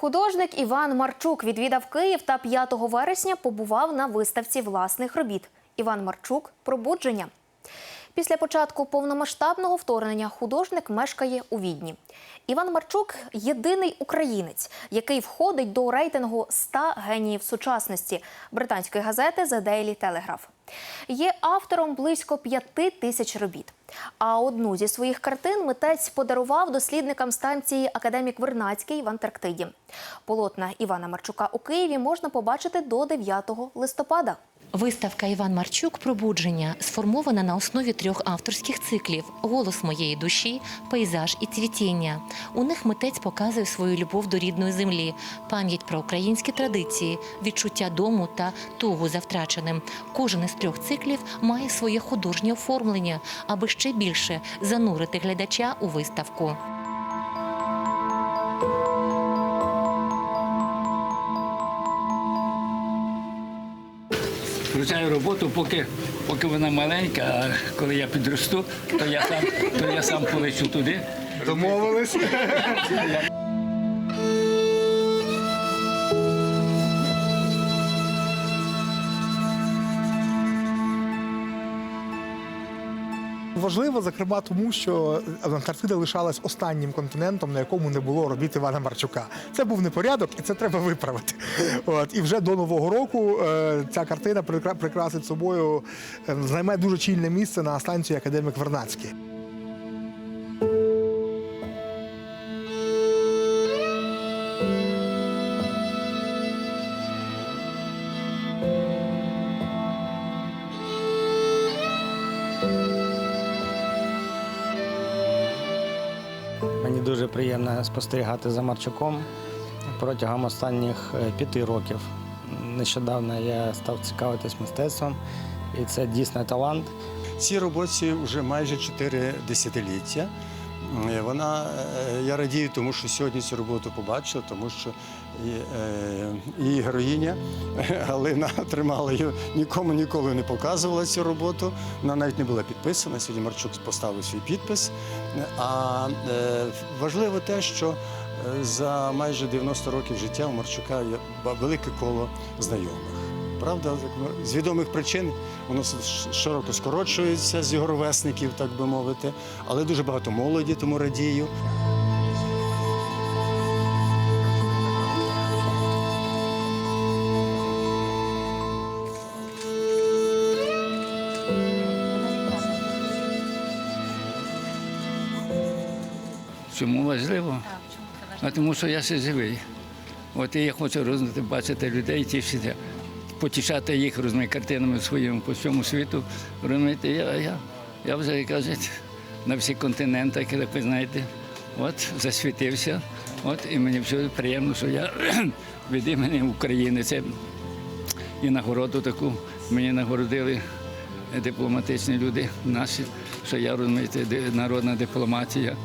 Художник Іван Марчук відвідав Київ та 5 вересня побував на виставці власних робіт. Іван Марчук пробудження. Після початку повномасштабного вторгнення художник мешкає у Відні. Іван Марчук єдиний українець, який входить до рейтингу 100 геніїв сучасності британської газети The Daily Telegraph. Є автором близько п'яти тисяч робіт. А одну зі своїх картин митець подарував дослідникам станції Академік Вернацький в Антарктиді. Полотна Івана Марчука у Києві можна побачити до 9 листопада. Виставка Іван Марчук Пробудження сформована на основі трьох авторських циклів: Голос моєї душі, пейзаж і цвітіння. У них митець показує свою любов до рідної землі, пам'ять про українські традиції, відчуття дому та тугу за втраченим. Кожен із трьох циклів має своє художнє оформлення, аби ще більше занурити глядача у виставку. Включаю роботу, поки, поки вона маленька, а коли я підросту, то я сам, то я сам полечу туди. Домовились. Важливо, зокрема, тому що Антарктида лишалась останнім континентом, на якому не було робіт Івана Марчука. Це був непорядок, і це треба виправити. От і вже до нового року е, ця картина прикра- прикрасить собою, е, займе дуже чільне місце на станції Академік Вернацький. Мені дуже приємно спостерігати за Марчуком протягом останніх е, п'яти років. Нещодавно я став цікавитись мистецтвом, і це дійсно талант. Цій роботі вже майже 4 десятиліття. Вона, е, я радію, тому що сьогодні цю роботу побачив, тому що е, її героїня Галина тримала її, нікому ніколи не показувала цю роботу. Вона навіть не була підписана. Сьогодні Марчук поставив свій підпис. А е, важливо те, що за майже 90 років життя у Марчука є велике коло знайомих. Правда, з відомих причин воно широко скорочується з його ровесників, так би мовити, але дуже багато молоді, тому радію. Чому важливо? А тому що я ще живий. От і я хочу рознати, бачити людей, тішити, потішати їх різними картинами своїми по всьому світу. Розумієте, я, я, я вже, кажуть, на всіх континентах, як ви знаєте, от засвітився. От і мені все приємно, що я від імені України це і нагороду таку мені нагородили дипломатичні люди наші, що я розумієте, народна дипломатія.